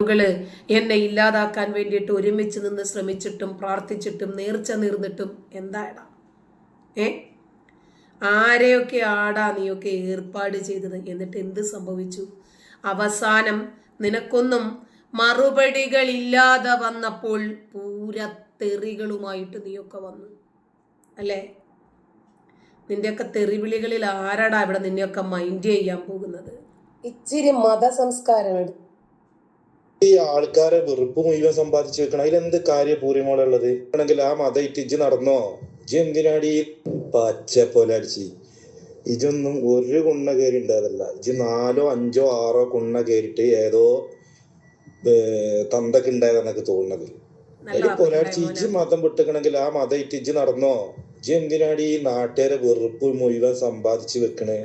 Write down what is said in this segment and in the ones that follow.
ആളുകൾ എന്നെ ഇല്ലാതാക്കാൻ വേണ്ടിയിട്ട് ഒരുമിച്ച് നിന്ന് ശ്രമിച്ചിട്ടും പ്രാർത്ഥിച്ചിട്ടും നേർച്ച നീർന്നിട്ടും എന്താടാ ഏ? ആരെയൊക്കെ ആടാ നീയൊക്കെ ഏർപ്പാട് ചെയ്തത്? എന്നിട്ട് എന്ത് സംഭവിച്ചു? അവസാനം നിനക്കൊന്നും മറുപടികളില്ലാതെ വന്നപ്പോൾ പൂര തെറികളുമായിട്ട് നീയൊക്കെ വന്നു. അല്ലേ? നിന്റെയൊക്കെ തെറിവിളികളിൽ ആരാടാ ഇവിടെ നിന്നെയൊക്കെ മൈൻഡ് ചെയ്യാൻ പോകുന്നത്? ഇച്ചിരി മതസംസ്കാരം എടുത്തു ഈ ആൾക്കാരെ വെറുപ്പ് മുഴുവൻ സമ്പാദിച്ചു വെക്കണം അതിലെന്ത് കാര്യ പൂരിമോളുള്ളത് ആണെങ്കിൽ ആ മത ഇജ്ജ് നടന്നോ? ഇജ്ജ് എന്തിനാടി പച്ച പോലെ അടിച്ച്? ഇജൊന്നും ഒരു കുണ്ണ കയറി ഉണ്ടായതല്ല ഇജ് നാലോ അഞ്ചോ ആറോ കുണ്ണ കയറിയിട്ട് ഏതോ തന്തൊക്കെ ഉണ്ടായതെന്നൊക്കെ തോന്നുന്നത്. അതിൽ പൊലാടിച്ച് ഇജ് മതം വിട്ടുക്കണെങ്കിൽ ആ മത ഇറ്റിജ് നടന്നോ? ഇജ് എന്തിനാടി ഈ നാട്ടുകാരെ വെറുപ്പ് മുഴുവൻ സമ്പാദിച്ചു വെക്കണേ?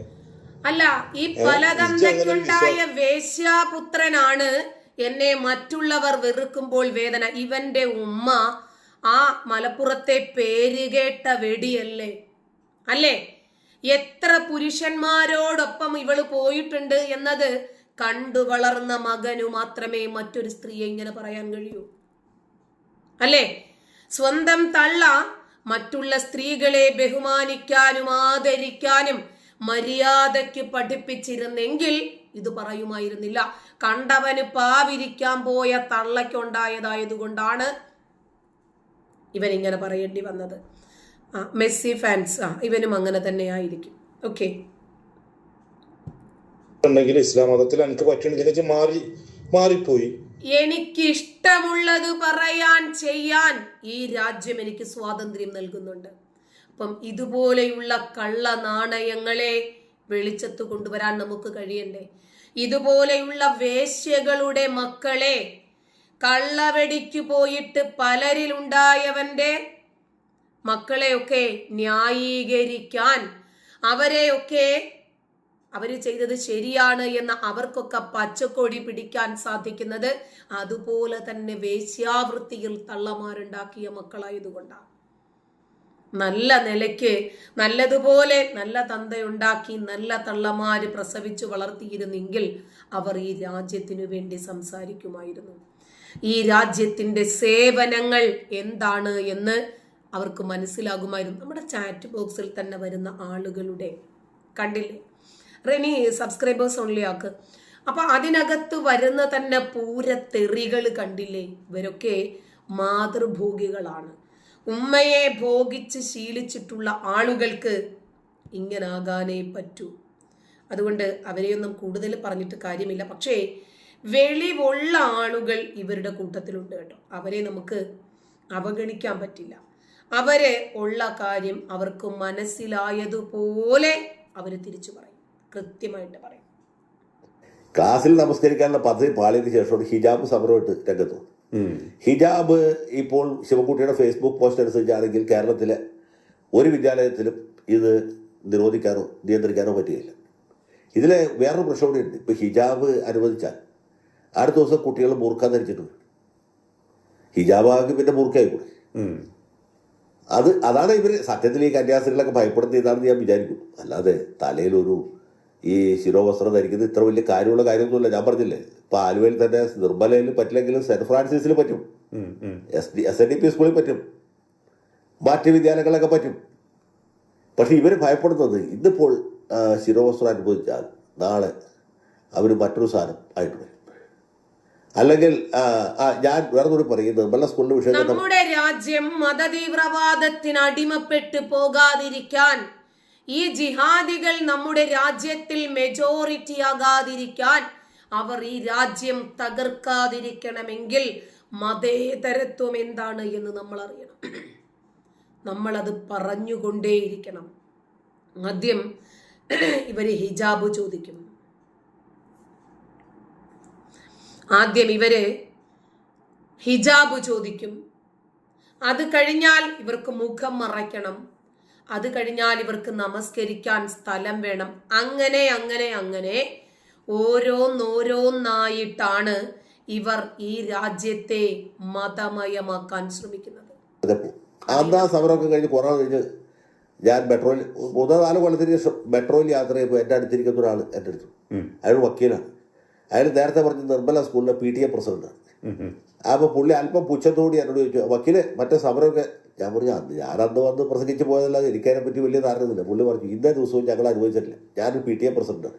അല്ല ഈ പലതന്തയ്ക്കുണ്ടായ വേശ്യാപുത്രനാണ് എന്നെ മറ്റുള്ളവർ വെറുക്കുമ്പോൾ വേദന. ഇവന്റെ ഉമ്മ ആ മലപ്പുറത്തെ പേരുകേട്ട വെടിയല്ലേ? അല്ലേ? എത്ര പുരുഷന്മാരോടൊപ്പം ഇവൾ പോയിട്ടുണ്ട് എന്നത് കണ്ടു വളർന്ന മകനു മാത്രമേ മറ്റൊരു സ്ത്രീയെ ഇങ്ങനെ പറയാൻ കഴിയൂ. അല്ലേ? സ്വന്തം തള്ള മറ്റുള്ള സ്ത്രീകളെ ബഹുമാനിക്കാനും ആദരിക്കാനും മര്യാദയ്ക്ക് പഠിപ്പിച്ചിരുന്നെങ്കിൽ ഇത് പറയുമായിരുന്നില്ല. കണ്ടവന് പാവിരിക്കാൻ പോയ തള്ളയ്ക്കുണ്ടായതായതുകൊണ്ടാണ് ഇവൻ ഇങ്ങനെ പറയേണ്ടി വന്നത്. ആ മെസ്സി ഫാൻസ്. ആ ഇവനും അങ്ങനെ തന്നെ ആയിരിക്കും ഓക്കെ. ഉണ്ടെങ്കിൽ ഇസ്ലാം മതത്തിൽ എനിക്ക് പറ്റണില്ലെങ്കിൽ മാറി മാറിപ്പോയി. എനിക്ക് ഇഷ്ടമുള്ളത് പറയാൻ ചെയ്യാൻ ഈ രാജ്യം എനിക്ക് സ്വാതന്ത്ര്യം നൽകുന്നുണ്ട്. അപ്പം ഇതുപോലെയുള്ള കള്ള നാണയങ്ങളെ വെളിച്ചത്ത് കൊണ്ടുവരാൻ നമുക്ക് കഴിയണ്ടേ? ഇതുപോലെയുള്ള വേശ്യകളുടെ മക്കളെ കള്ളവെടിക്ക് പോയിട്ട് പലരിലുണ്ടായവന്റെ മക്കളെയൊക്കെ ന്യായീകരിക്കാൻ അവരെയൊക്കെ അവർ ചെയ്തത് ശരിയാണ് എന്ന് അവർക്കൊക്കെ പച്ചക്കൊടി പിടിക്കാൻ സാധിക്കുന്നത്. അതുപോലെ തന്നെ വേശ്യാവൃത്തിയിൽ തള്ളമാരുണ്ടാക്കിയ മക്കളായതുകൊണ്ടാണ്. നല്ല നിലയ്ക്ക് നല്ലതുപോലെ നല്ല തന്തയുണ്ടാക്കി നല്ല തള്ളമാര് പ്രസവിച്ചു വളർത്തിയിരുന്നെങ്കിൽ അവർ ഈ രാജ്യത്തിനു വേണ്ടി സംസാരിക്കുമായിരുന്നു. ഈ രാജ്യത്തിന്റെ സേവനങ്ങൾ എന്താണ് എന്ന് അവർക്ക് മനസ്സിലാകുമായിരുന്നു. നമ്മുടെ ചാറ്റ് ബോക്സിൽ തന്നെ വരുന്ന ആളുകളുടെ കണ്ടില്ലേ? റെനി സബ്സ്ക്രൈബേഴ്സ് ഓൺലി ആക്ക്. അപ്പൊ അതിനകത്ത് വരുന്ന തന്നെ പൂരത്തെറികൾ കണ്ടില്ലേ? ഇവരൊക്കെ മാതൃഭോഗികളാണ് ഉമ്മയെ ഭോഗിച്ച് ശീലിച്ചിട്ടുള്ള ആളുകൾക്ക് ഇങ്ങനാകാനേ പറ്റൂ. അതുകൊണ്ട് അവരെയൊന്നും കൂടുതൽ പറഞ്ഞിട്ട് കാര്യമില്ല. പക്ഷേ വെളിവുള്ള ആളുകൾ ഇവരുടെ കൂട്ടത്തിലുണ്ട് കേട്ടോ. അവരെ നമുക്ക് അവഗണിക്കാൻ പറ്റില്ല. അവരെ ഉള്ള കാര്യം അവർക്ക് മനസ്സിലായതുപോലെ അവർ തിരിച്ചു പറയും. കൃത്യമായിട്ട് പറയും. ക്ലാസ്സിൽ നമസ്കരിക്കാനുള്ള പദ്ധതി പാളിയതിനു ശേഷം ഹിജാബ് സമരമായിട്ട് രംഗത്ത്. ഹിജാബ് ഇപ്പോൾ ശിവക്കുട്ടിയുടെ ഫേസ്ബുക്ക് പോസ്റ്റ് അനുസരിച്ചാണെങ്കിൽ കേരളത്തിലെ ഒരു വിദ്യാലയത്തിലും ഇത് നിരോധിക്കാനോ നിയന്ത്രിക്കാനോ പറ്റുകയില്ല. ഇതിലെ വേറൊരു പ്രശ്നം കൂടി ഉണ്ട് ഇപ്പോൾ ഹിജാബ് അനുവദിച്ചാൽ അടുത്ത ദിവസം കുട്ടികൾ മുറുക്കാൻ ധരിച്ചിട്ട് വരും ഹിജാബാക്കി പിന്നെ മുറുക്കായി കൂടി. അത് അതാണ് ഇവർ സത്യത്തിൽ ഈ കന്യാസ്ത്രീകളൊക്കെ ഭയപ്പെടുത്തിയതാണെന്ന് ഞാൻ വിചാരിക്കും അല്ലാതെ തലയിലൊരു ഈ ശിരോവസ്ത്രം ധരിക്കുന്നത് ഇത്ര വലിയ കാര്യമുള്ള കാര്യമൊന്നുമില്ല. ഞാൻ പറഞ്ഞില്ലേ ഇപ്പൊ ആലുവയിൽ തന്നെ നിർമ്മലയിൽ പറ്റില്ലെങ്കിലും സെന്റ് ഫ്രാൻസിസിൽ പറ്റും. S D S N D P സ്കൂളിൽ പറ്റും. മറ്റ് വിദ്യാലയങ്ങളിലൊക്കെ പറ്റും. പക്ഷെ ഇവർ ഭയപ്പെടുന്നത് ഇന്നിപ്പോൾ ശിരോവസ്ത്രം അനുഭവിച്ചാൽ നാളെ അവർ മറ്റൊരു സാധനം ആയിട്ട് വരും. അല്ലെങ്കിൽ ഞാൻ വേറെ കൂടി പറയും. നിർമ്മല സ്കൂളിന്റെ വിഷയം നമ്മുടെ രാജ്യം മതതീവ്രവാദത്തിന് അടിമപ്പെട്ട് പോകാതിരിക്കാൻ ഈ ജിഹാദികൾ നമ്മുടെ രാജ്യത്തിൽ മെജോറിറ്റി ആകാതിരിക്കാൻ അവർ ഈ രാജ്യം തകർക്കാതിരിക്കണമെങ്കിൽ മതേതരത്വം എന്താണ് എന്ന് നമ്മൾ അറിയണം. നമ്മളത് പറഞ്ഞുകൊണ്ടേയിരിക്കണം. ആദ്യം ഇവർ ഹിജാബ് ചോദിക്കും. ആദ്യം ഇവർ ഹിജാബ് ചോദിക്കും. അത് കഴിഞ്ഞാൽ ഇവർക്ക് മുഖം മറയ്ക്കണം. അത് കഴിഞ്ഞാൽ ഇവർക്ക് നമസ്കരിക്കാൻ സ്ഥലം വേണം. അങ്ങനെ അങ്ങനെ അങ്ങനെ ഓരോന്നോരോന്നായിട്ടാണ് ഇവർ ഈ രാജ്യത്തെ മതമയമാക്കാൻ ശ്രമിക്കുന്നത്. അതപ്പോ അന്ന് ആ സമരമൊക്കെ കഴിഞ്ഞ് കൊറോണ കഴിഞ്ഞ് ഞാൻ മെട്രോയിൽ മൂന്നോ നാല് കൊല്ലത്തിന് ശേഷം മെട്രോയിൽ യാത്ര ചെയ്യുമ്പോൾ എന്റെ അടുത്തിരിക്കുന്ന ഒരാൾ എന്റെ അടുത്ത്. അയാൾ വക്കീലാണ്. അയാൾ നേരത്തെ പറഞ്ഞ നിർമ്മല സ്കൂളിലെ പി ടി എ പ്രസിഡന്റാണ്. അപ്പോൾ പുള്ളി അല്പം പുച്ഛത്തോടി എന്നോട് ചോദിച്ചു വക്കീൽ മറ്റേ സമരമൊക്കെ ഞാൻ പറഞ്ഞു അന്ന് ഞാനന്ന് വന്ന് പ്രസംഗിച്ച് പോയതല്ലാതെ എനിക്കതിനെ പറ്റി വലിയ ധാരണയില്ല പുള്ളി പറഞ്ഞു ഇന്നേ ദിവസവും ഞങ്ങൾ അനുഭവിച്ചിട്ടില്ല. ഞാനൊരു പി ടി എ പ്രസിഡന്റാണ്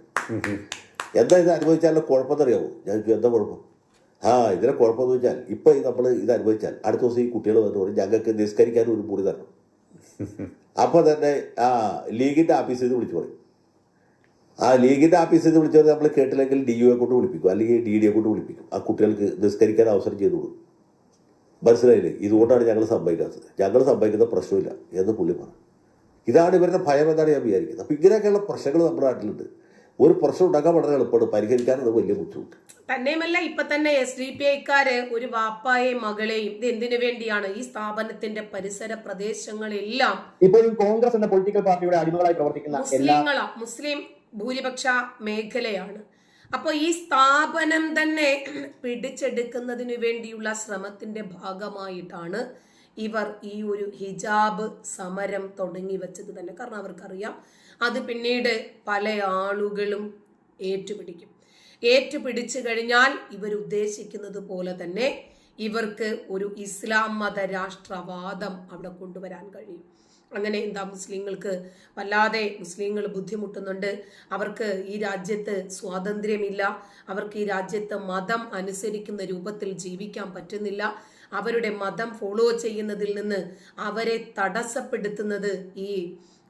എന്താ ഇത് അനുഭവിച്ചാലും കുഴപ്പമെന്നറിയാമോ ഞാൻ എന്താ കുഴപ്പം? ആ ഇതിനെ കുഴപ്പമെന്ന് വെച്ചാൽ ഇപ്പം നമ്മൾ ഇത് അനുഭവിച്ചാൽ അടുത്ത ദിവസം ഈ കുട്ടികൾ വന്നു പറയും ഞങ്ങൾക്ക് നിസ്കരിക്കാനും ഒരു മുറി തരണം. അപ്പോൾ തന്നെ ആ ലീഗിന്റെ ഓഫീസിൽ നിന്ന് വിളിച്ചു പറയും. ആ ലീഗിന്റെ ഓഫീസിൽ നിന്ന് വിളിച്ചവർ നമ്മൾ കേട്ടില്ലെങ്കിൽ ഡി യുയെ കൊണ്ട് വിളിപ്പിക്കും അല്ലെങ്കിൽ ഡി ഡിയെ കൊണ്ട് വിളിപ്പിക്കും. ആ കുട്ടികൾക്ക് നിസ്കരിക്കാൻ അവസരം ചെയ്തു കൊടുക്കും. മനസ്സിലായില്ലേ? ഇതുകൊണ്ടാണ് ഞങ്ങൾ സംഭവിക്കാത്തത് ഞങ്ങൾ സംഭവിക്കുന്ന പ്രശ്നമില്ല എന്ന് പുള്ളി പറഞ്ഞു ഇതാണ് ഇവരുടെ ഭയം എന്നാണ് ഞാൻ വിചാരിക്കുന്നത്. അപ്പം ഇങ്ങനെയൊക്കെയുള്ള പ്രശ്നങ്ങൾ നമ്മുടെ നാട്ടിലുണ്ട്. ഒരു പ്രശ്നം ഉണ്ടാക്കാൻ വളരെ എളുപ്പമാണ്. പരിഹരിക്കാൻ അത് വലിയ ബുദ്ധിമുട്ട്. തന്നെയുമല്ല ഇപ്പൊ തന്നെ എസ് ഡി പി ഐക്കാര് ഒരു വാപ്പായെയും മകളെയും ഇത് എന്തിനു വേണ്ടിയാണ് ഈ സ്ഥാപനത്തിന്റെ പരിസര പ്രദേശങ്ങളെല്ലാം ഇപ്പോഴും കോൺഗ്രസ് എന്ന പൊളിറ്റിക്കൽ പാർട്ടിയുടെ അടിമകളായി പ്രവർത്തിക്കുന്ന എല്ലാ മുസ്ലിങ്ങളാ മുസ്ലിം ഭൂരിപക്ഷ മേഖലയാണ്. അപ്പോൾ ഈ സ്ഥാപനം തന്നെ പിടിച്ചെടുക്കുന്നതിന് വേണ്ടിയുള്ള ശ്രമത്തിന്റെ ഭാഗമായിട്ടാണ് ഇവർ ഈ ഒരു ഹിജാബ് സമരം തുടങ്ങി വെച്ചത് തന്നെ. കാരണം അവർക്കറിയാം അത് പിന്നീട് പല ആളുകളും ഏറ്റുപിടിക്കും. ഏറ്റുപിടിച്ചു കഴിഞ്ഞാൽ ഇവർ ഉദ്ദേശിക്കുന്നത് പോലെ തന്നെ ഇവർക്ക് ഒരു ഇസ്ലാം മത രാഷ്ട്രവാദം അവിടെ കൊണ്ടുവരാൻ കഴിയും. അങ്ങനെ എന്താ മുസ്ലിങ്ങൾക്ക് വല്ലാതെ മുസ്ലിങ്ങൾ ബുദ്ധിമുട്ടുന്നുണ്ട്. അവർക്ക് ഈ രാജ്യത്ത് സ്വാതന്ത്ര്യമില്ല. അവർക്ക് ഈ രാജ്യത്ത് മതം അനുസരിക്കുന്ന രൂപത്തിൽ ജീവിക്കാൻ പറ്റുന്നില്ല. അവരുടെ മതം ഫോളോ ചെയ്യുന്നതിൽ നിന്ന് അവരെ തടസ്സപ്പെടുത്തുന്നത് ഈ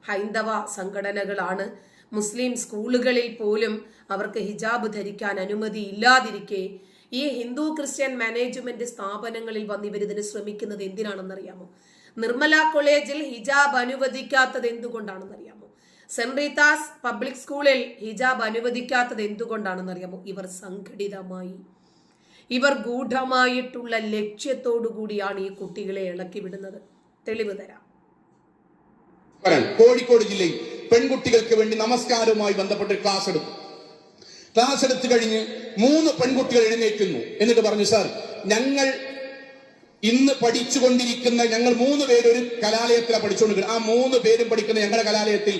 ഹൈന്ദവ സംഘടനകളാണ്. മുസ്ലിം സ്കൂളുകളിൽ പോലും അവർക്ക് ഹിജാബ് ധരിക്കാൻ അനുമതി ഇല്ലാതിരിക്കെ ഈ ഹിന്ദു ക്രിസ്ത്യൻ മാനേജ്മെന്റ് സ്ഥാപനങ്ങളിൽ വന്ന് ഇവർ ഇതിന് ശ്രമിക്കുന്നത് എന്തിനാണെന്നറിയാമോ? നിർമ്മല കോളേജിൽ ഹിജാബ് അനുവദിക്കാത്തത് എന്തുകൊണ്ടാണെന്നറിയാമോ? സെന്റ് റീതാസ് പബ്ലിക് സ്കൂളിൽ ഹിജാബ് അനുവദിക്കാത്തത് എന്തുകൊണ്ടാണെന്നറിയാമോ? ഇവർ സംഘടിതമായി. ഇവർ ഗൂഢമായിട്ടുള്ള ലക്ഷ്യത്തോടു കൂടിയാണ് ഈ കുട്ടികളെ ഇളക്കി വിടുന്നത്. തെളിവ് തരാം. കോഴിക്കോട് ജില്ലയിൽ പെൺകുട്ടികൾക്ക് വേണ്ടി നമസ്കാരവുമായി ബന്ധപ്പെട്ട് ക്ലാസ് എടുത്തു. ക്ലാസ് എടുത്തു കഴിഞ്ഞ് മൂന്ന് പെൺകുട്ടികൾ എഴുന്നേൽക്കുന്നു. എന്നിട്ട് പറഞ്ഞു സാർ ഞങ്ങൾ ഇന്ന് പഠിച്ചുകൊണ്ടിരിക്കുന്ന ഞങ്ങൾ മൂന്ന് പേര് ഒരു കലാലയത്തിലാണ് പഠിച്ചുകൊണ്ടിരിക്കുന്നത്. ആ മൂന്ന് പേരും പഠിക്കുന്ന ഞങ്ങളുടെ കലാലയത്തിൽ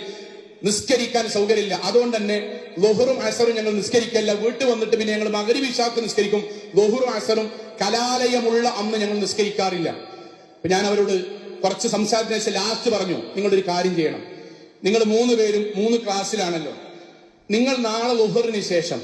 നിസ്കരിക്കാൻ സൗകര്യമില്ല. അതുകൊണ്ട് തന്നെ ലൊഹറും അസറും ഞങ്ങൾ നിസ്കരിക്കല്ല. വീട്ടിൽ വന്നിട്ട് പിന്നെ ഞങ്ങൾ മകരി വിശാഖ് നിസ്കരിക്കും. ലൊഹറും അസറും കലാലയമുള്ള അന്ന് ഞങ്ങൾ നിസ്കരിക്കാറില്ല. ഞാൻ അവരോട് കുറച്ച് സംസാരത്തിന് ശേഷം ലാസ്റ്റ് പറഞ്ഞു. നിങ്ങളൊരു കാര്യം ചെയ്യണം. നിങ്ങൾ മൂന്ന് പേരും മൂന്ന് ക്ലാസ്സിലാണല്ലോ. നിങ്ങൾ നാളെ ലൊഹറിന് ശേഷം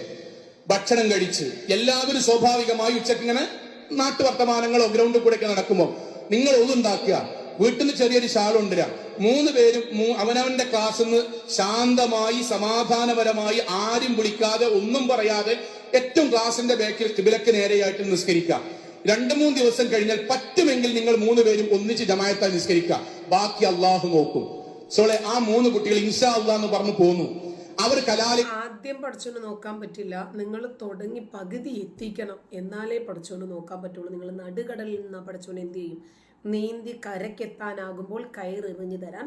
ഭക്ഷണം കഴിച്ച് എല്ലാവരും സ്വാഭാവികമായി ഉച്ചയ്ക്ക് ഇങ്ങനെ നാട്ടുവർത്തമാനങ്ങളോ ഗ്രൗണ്ടിൽ കൂടെ ഒക്കെ നടക്കുമ്പോൾ നിങ്ങൾ ഒതുണ്ടാക്കുക. വീട്ടിൽ നിന്ന് ചെറിയൊരു കൊണ്ടുവരാം മൂന്ന് പേരും അവനവന്റെ ക്ലാസ്സിൽ നിന്ന് ശാന്തമായി സമാധാനപരമായി ആരും വിളിക്കാതെ ഒന്നും പറയാതെ ഏറ്റവും ക്ലാസിന്റെ ബാക്കിൽ കിബിലക്ക് നേരെയായിട്ട് നിസ്കരിക്കാം രണ്ടു മൂന്ന് ദിവസം കഴിഞ്ഞാൽ പറ്റുമെങ്കിൽ നിങ്ങൾ മൂന്ന് പേരും ഒന്നിച്ച് ജമായത്തായി നിസ്കരിക്കുക. ബാക്കി അള്ളാഹു നോക്കും. സോളെ ആ മൂന്ന് കുട്ടികൾ ഇൻഷാ അള്ളാഹ് എന്ന് പറഞ്ഞു പോന്നു. അവർ കലാലയ ആദ്യം പഠിച്ചോണ്ട് നോക്കാൻ പറ്റില്ല. നിങ്ങൾ തുടങ്ങി പകുതി എത്തിക്കണം. എന്നാലേ പഠിച്ചോണ്ട് നോക്കാൻ പറ്റുള്ളൂ. നിങ്ങൾ നടുകടലിൽ നിന്ന് പഠിച്ചോണ്ട് എന്ത് ചെയ്യും? നീന്തി കരക്കെത്താനാകുമ്പോൾ കയറിറിഞ്ഞു തരാൻ.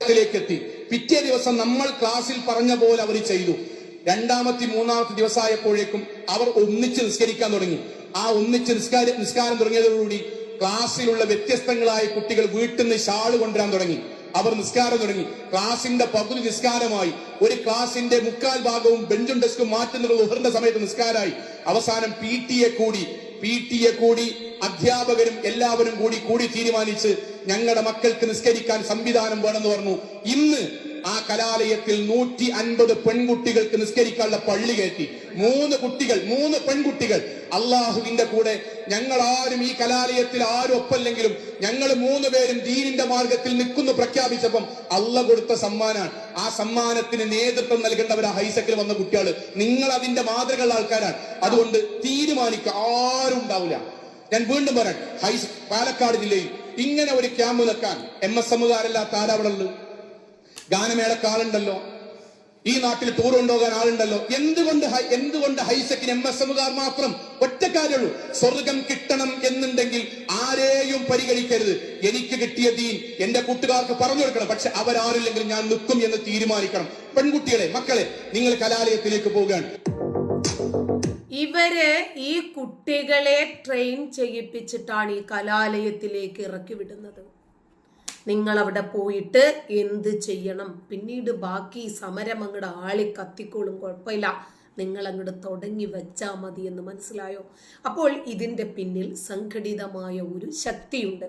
ത്തിലേക്ക് എത്തി പിറ്റേ ദിവസം നമ്മൾ ക്ലാസ്സിൽ പറഞ്ഞ പോലെ അവർ ചെയ്തു. രണ്ടാമത്തെ മൂന്നാമത്തെ ദിവസമായപ്പോഴേക്കും അവർ ഒന്നിച്ച് നിസ്കരിക്കാൻ തുടങ്ങി. ആ ഒന്നിച്ച് നിസ്കാര നിസ്കാരം തുടങ്ങിയതോടുകൂടി ക്ലാസ്സിലുള്ള വ്യത്യസ്തങ്ങളായ കുട്ടികൾ വീട്ടിൽ നിന്ന് ഷാൾ കൊണ്ടുവരാൻ തുടങ്ങി. അവർ നിസ്കാരം തുടങ്ങി. ക്ലാസിന്റെ പകുതി നിസ്കാരമായി. ഒരു ക്ലാസിന്റെ മുക്കാൽ ഭാഗവും ബെഞ്ചും ഡെസ്കും മാറ്റുന്നത് ഉഹറിന്റെ സമയത്ത് നിസ്കാരമായി. അവസാനം പി കൂടി. പി കൂടി. അധ്യാപകരും എല്ലാവരും കൂടി കൂടി തീരുമാനിച്ച് ഞങ്ങളുടെ മക്കൾക്ക് നിസ്കരിക്കാൻ സംവിധാനം വേണമെന്ന് പറഞ്ഞു. ഇന്ന് ആ കലാലയത്തിൽ നൂറ്റി അൻപത് പെൺകുട്ടികൾക്ക് നിസ്കരിക്കാനുള്ള പള്ളി കയറ്റി. മൂന്ന് കുട്ടികൾ മൂന്ന് പെൺകുട്ടികൾ. അള്ളാഹുവിന്റെ കൂടെ ഞങ്ങൾ ആരും ഈ കലാലയത്തിൽ ആരും ഒപ്പല്ലെങ്കിലും ഞങ്ങൾ മൂന്ന് പേരും ദീനിന്റെ മാർഗത്തിൽ നിൽക്കുന്നു പ്രഖ്യാപിച്ചപ്പം അള്ള കൊടുത്ത സമ്മാനാണ്. ആ സമ്മാനത്തിന് നേതൃത്വം നൽകേണ്ടവരാ ഹൈസക്കിൽ വന്ന കുട്ടികൾ നിങ്ങൾ അതിന്റെ മാതൃകയുള്ള ആൾക്കാരാണ്. അതുകൊണ്ട് തീരുമാനിക്കുക. ആരും ഉണ്ടാവില്ല. ഞാൻ വീണ്ടും പറയാം. ഹൈസ് പാലക്കാട് ജില്ലയിൽ ഇങ്ങനെ ഒരു ക്യാമ്പ് നിൽക്കാൻ എം എസ് എമ്മുകാരല്ലാത്ത ഗാനമേളക്കാളുണ്ടല്ലോ ഈ നാട്ടിൽ ടൂർ കൊണ്ടുപോകാൻ ആളുണ്ടല്ലോ. എന്തുകൊണ്ട് എന്തുകൊണ്ട് ഹൈസക്കിന് എം എസ് എമ്മുകാർ മാത്രം ഒറ്റക്കാരുള്ളൂ? സ്വർഗം കിട്ടണം എന്നുണ്ടെങ്കിൽ ആരെയും പരിഗണിക്കരുത്. എനിക്ക് കിട്ടിയ ദീൻ എന്റെ കൂട്ടുകാർക്ക് പറഞ്ഞു കൊടുക്കണം. പക്ഷെ അവരാരില്ലെങ്കിൽ ഞാൻ നിൽക്കും എന്ന് തീരുമാനിക്കണം. പെൺകുട്ടികളെ മക്കളെ നിങ്ങൾ കലാലയത്തിലേക്ക് പോവുകയാണ്. ഇവർ ഈ കുട്ടികളെ ട്രെയിൻ ചെയ്യിപ്പിച്ചിട്ടാണ് ഈ കലാലയത്തിലേക്ക് ഇറക്കി വിടുന്നത്. നിങ്ങൾ അവിടെ പോയിട്ട് എന്ത് ചെയ്യണം? പിന്നീട് ബാക്കി സമരം അങ്ങോട്ട് ആളി കത്തിക്കോളും കുഴപ്പമില്ല. നിങ്ങൾ അങ്ങോട്ട് തുടങ്ങി വെച്ചാൽ മതി എന്ന് മനസ്സിലായോ? അപ്പോൾ ഇതിന്റെ പിന്നിൽ സംഘടിതമായ ഒരു ശക്തിയുണ്ട്.